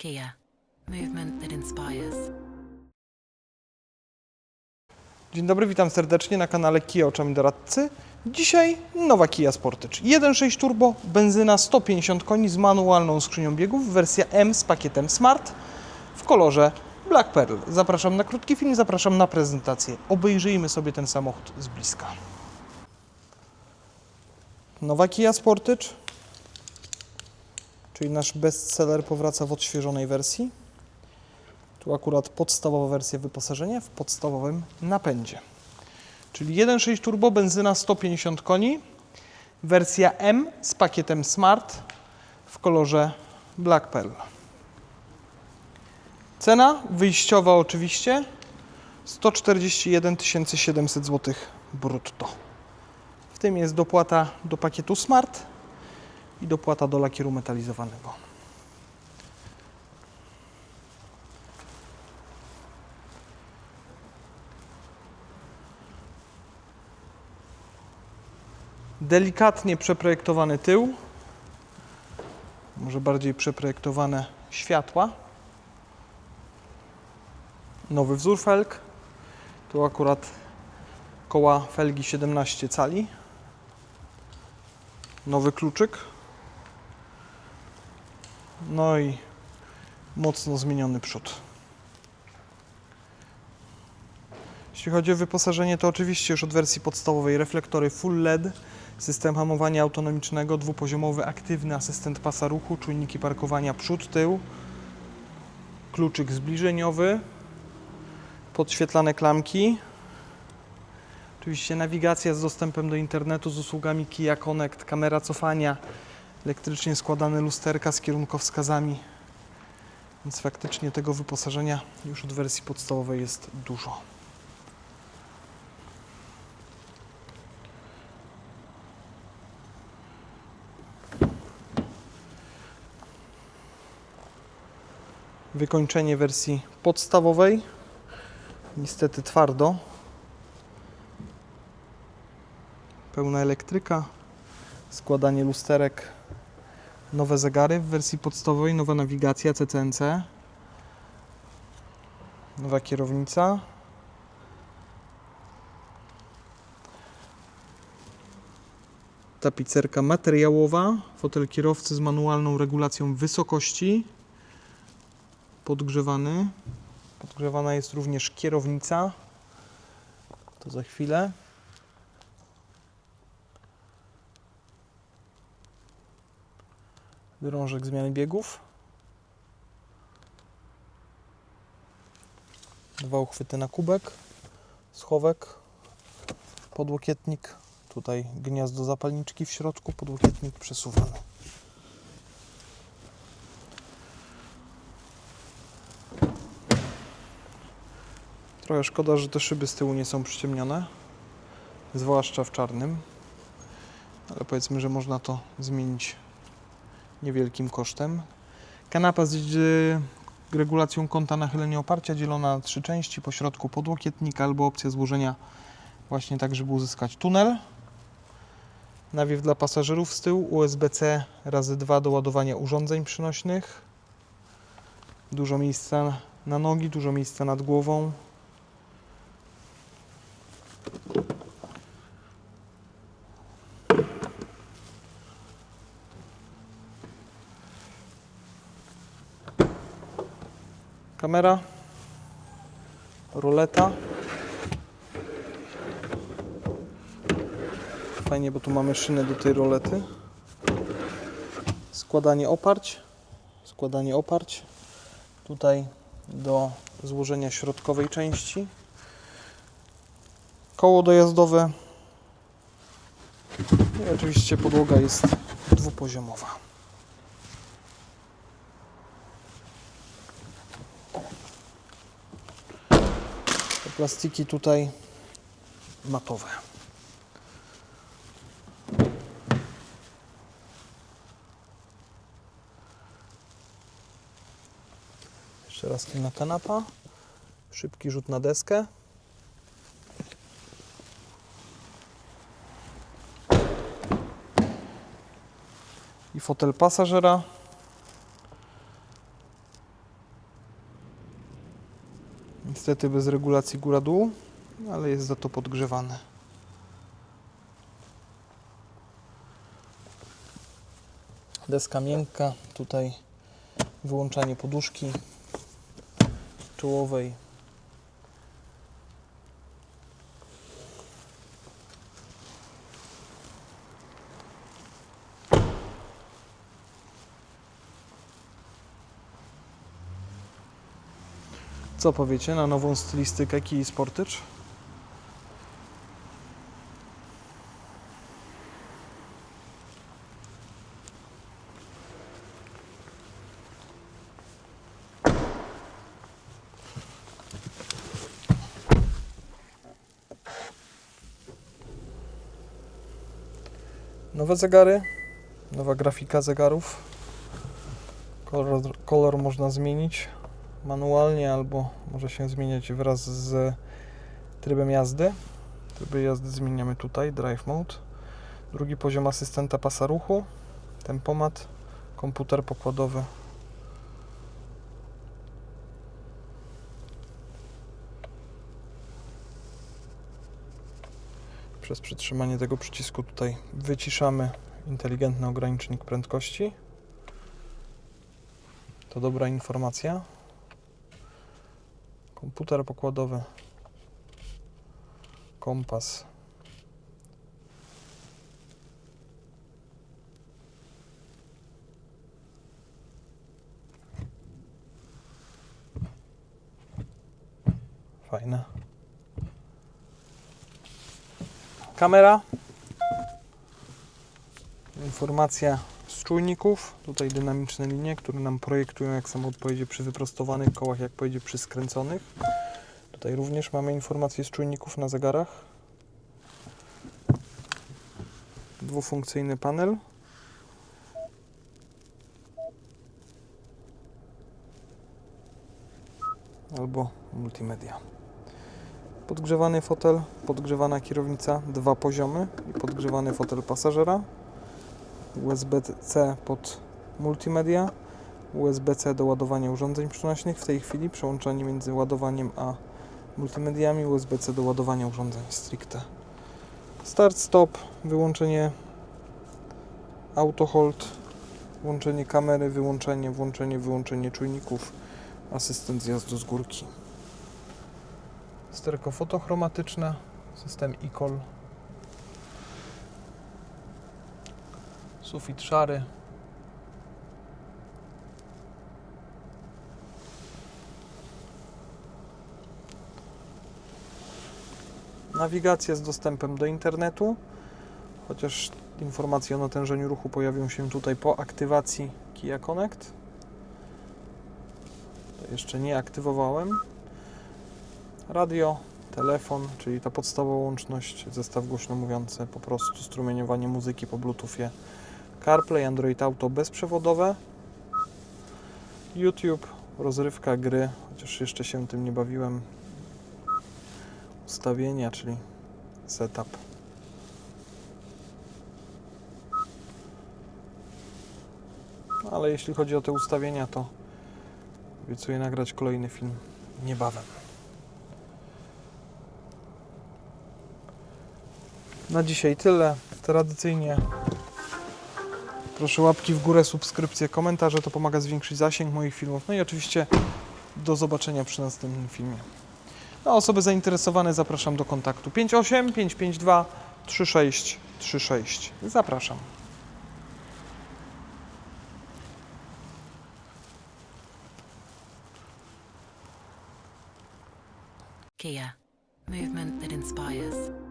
Kia, movement that inspires. Dzień dobry, witam serdecznie na kanale Kia Oczami Doradcy. Dzisiaj nowa Kia Sportage 1.6 turbo, benzyna 150 koni z manualną skrzynią biegów, wersja M z pakietem Smart w kolorze Black Pearl. Zapraszam na krótki film, zapraszam na prezentację. Obejrzyjmy sobie ten samochód z bliska. Nowa Kia Sportage, czyli nasz bestseller powraca w odświeżonej wersji. Tu akurat podstawowa wersja wyposażenia w podstawowym napędzie. Czyli 1.6 turbo, benzyna 150 koni, wersja M z pakietem Smart w kolorze Black Pearl. Cena wyjściowa oczywiście 141 700 zł brutto. W tym jest dopłata do pakietu Smart i dopłata do lakieru metalizowanego. delikatnie przeprojektowany tył, może bardziej przeprojektowane światła, nowy wzór felg, tu akurat koła felgi 17 cali, nowy kluczyk, no i mocno zmieniony przód. Jeśli chodzi o wyposażenie, to oczywiście już od wersji podstawowej reflektory full LED, system hamowania autonomicznego, dwupoziomowy aktywny asystent pasa ruchu, czujniki parkowania przód, tył, kluczyk zbliżeniowy, podświetlane klamki, oczywiście nawigacja z dostępem do internetu z usługami Kia Connect, kamera cofania, elektrycznie składane lusterka z kierunkowskazami, więc faktycznie tego wyposażenia już od wersji podstawowej jest dużo. wykończenie wersji podstawowej. Niestety twardo. Pełna elektryka, składanie lusterek, nowe zegary w wersji podstawowej, nowa nawigacja CCNC, nowa kierownica. Tapicerka materiałowa, fotel kierowcy z manualną regulacją wysokości podgrzewany. Podgrzewana jest również kierownica. To za chwilę. Drążek zmiany biegów. Dwa uchwyty na kubek. Schowek. Podłokietnik. Tutaj gniazdo zapalniczki w środku. Podłokietnik przesuwany. Trochę szkoda, że te szyby z tyłu nie są przyciemnione, zwłaszcza w czarnym, ale powiedzmy, że można to zmienić niewielkim kosztem. Kanapa z y, regulacją kąta nachylenia oparcia dzielona na trzy części, po środku podłokietnika albo opcja złożenia właśnie tak, żeby uzyskać tunel. Nawiew dla pasażerów z tyłu, USB-C razy 2 do ładowania urządzeń przynośnych. Dużo miejsca na nogi, dużo miejsca nad głową, Kamera, roleta. Fajnie, bo tu mamy szynę do tej rolety. Składanie oparć. Składanie oparć. Tutaj do złożenia środkowej części. Koło dojazdowe. I oczywiście podłoga jest dwupoziomowa. Plastiki tutaj matowe. Jeszcze raz tylna kanapa. Szybki rzut na deskę. I fotel pasażera. Niestety bez regulacji góra-dół, ale jest za to podgrzewany. Deska miękka, tutaj wyłączanie poduszki czołowej. Co powiecie na nową stylistykę Key Sportage? Nowe zegary, nowa grafika zegarów. Kolor, kolor można zmienić manualnie albo może się zmieniać wraz z trybem jazdy. Tryby jazdy zmieniamy tutaj, Drive Mode. Drugi poziom asystenta pasa ruchu, tempomat, komputer pokładowy. Przez przytrzymanie tego przycisku tutaj wyciszamy inteligentny ogranicznik prędkości. To dobra informacja. Komputer pokładowy. Kompas. Fajne. Kamera. Informacja z czujników. Tutaj dynamiczne linie, które nam projektują jak samochód pojedzie przy wyprostowanych kołach, jak pojedzie przy skręconych. Tutaj również mamy informacje z czujników na zegarach. Dwufunkcyjny panel. Albo multimedia. Podgrzewany fotel, podgrzewana kierownica, dwa poziomy i podgrzewany fotel pasażera. USB-C pod multimedia, USB-C do ładowania urządzeń przenośnych. W tej chwili przełączanie między ładowaniem a multimediami, USB-C do ładowania urządzeń stricte. Start, stop, wyłączenie auto hold, włączenie kamery, wyłączenie, włączenie, wyłączenie czujników, asystent zjazdu z górki. Sterko fotochromatyczne, system e-call. Sufit szary. Nawigacja z dostępem do internetu, chociaż informacje o natężeniu ruchu pojawią się tutaj po aktywacji Kia Connect. To jeszcze nie aktywowałem. Radio, telefon, czyli ta podstawowa łączność, zestaw głośno mówiący, po prostu strumieniowanie muzyki po Bluetoothie. CarPlay, Android Auto bezprzewodowe, YouTube, rozrywka, gry, chociaż jeszcze się tym nie bawiłem, ustawienia, czyli setup. Ale jeśli chodzi o te ustawienia, to obiecuję nagrać kolejny film niebawem. Na dzisiaj tyle. Tradycyjnie proszę łapki w górę, subskrypcje, komentarze. To pomaga zwiększyć zasięg moich filmów. No i oczywiście do zobaczenia przy następnym filmie. Na osoby zainteresowane zapraszam do kontaktu 58 552 3636. Zapraszam. Kia. Movement that inspires.